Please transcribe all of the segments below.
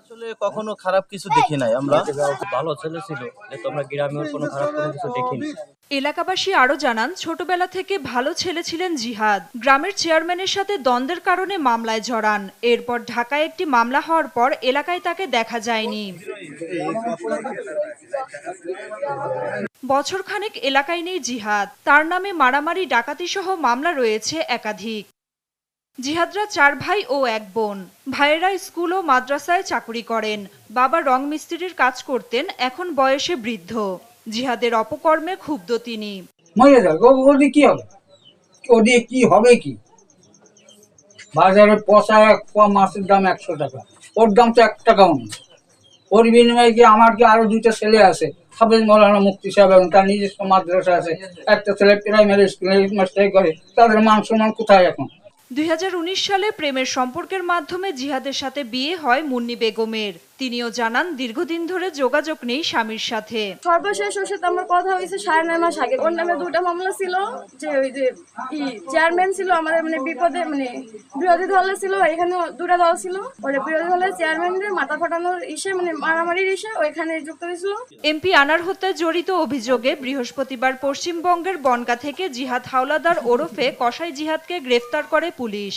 আসলে কখনো খারাপ কিছু দেখি নাই আমরা। ভালো ছেলে ছিল যে তোমরা গ্রামে কোনো খারাপ কোনো কিছু দেখিনি। এলাকাবাসী আরও জানান, ছোটবেলা থেকে ভালো ছেলে ছিলেন জিহাদ। গ্রামের চেয়ারম্যানের সাথে দ্বন্দ্বের কারণে মামলায় জড়ান। এরপর ঢাকায় একটি মামলা হওয়ার পর এলাকায় তাকে দেখা যায়নি। বছরখানেক এলাকায় নেই জিহাদ। তার নামে মারামারি ডাকাতি সহ মামলা রয়েছে একাধিক। জিহাদরা চার ভাই ও এক বোন। ভাইয়েরা স্কুল ও মাদ্রাসায় চাকুরি করেন। বাবা রং মিস্ত্রির কাজ করতেন, এখন বয়সে বৃদ্ধ। জিহাদের অপকর্মে ক্ষুব্ধ তিনি। মরে যাক ও- ও কি হবে? ও কি হবে কি? বাজারে পচা এক পোয়া মাছের দাম একশো টাকা। ওর দাম তো এক টাকাও নেই ওর বিনিময়ে কি আমার কি আরও দুইটা ছেলে আছে? হাফেজ মৌলানা মুক্তি সাহেব এবং তার নিজস্ব মাদ্রাসা আছে। একটা ছেলে প্রাইমারি স্কুলে মাস্টারি করে। তাদের মান সম্মান কোথায় এখন? দুই হাজার উনিশ সালে প্রেমের সম্পর্কের মাধ্যমে জিহাদের সাথে বিয়ে হয় মুন্নি বেগমের। তিনিও জানান দীর্ঘদিন ধরে যোগাযোগ নেই স্বামীর সাথে। সর্বশেষ ওর সাথে আমার কথা হয়েছে সাড়ে নয় মাস আগে। ওর নামে দুটা মামলা ছিল যে ওই যে চেয়ারম্যান ছিল আমাদের মানে বিপদে মানে বিরোধী দলে ছিল এখানে দুটা দল ছিল। ওর বিরোধী দলের চেয়ারম্যানদের মাথা ফাটানোর ইসে মানে মারামারির ইসে ওইখানে যুক্ত হয়েছিল। এমপি আনার হত্যায় জড়িত অভিযোগে বৃহস্পতিবার পশ্চিমবঙ্গের বনগা থেকে জিহাদ হাওলাদার ওরফে কসাই জিহাদকে গ্রেফতার করে police.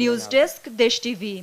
News desk Desh TV.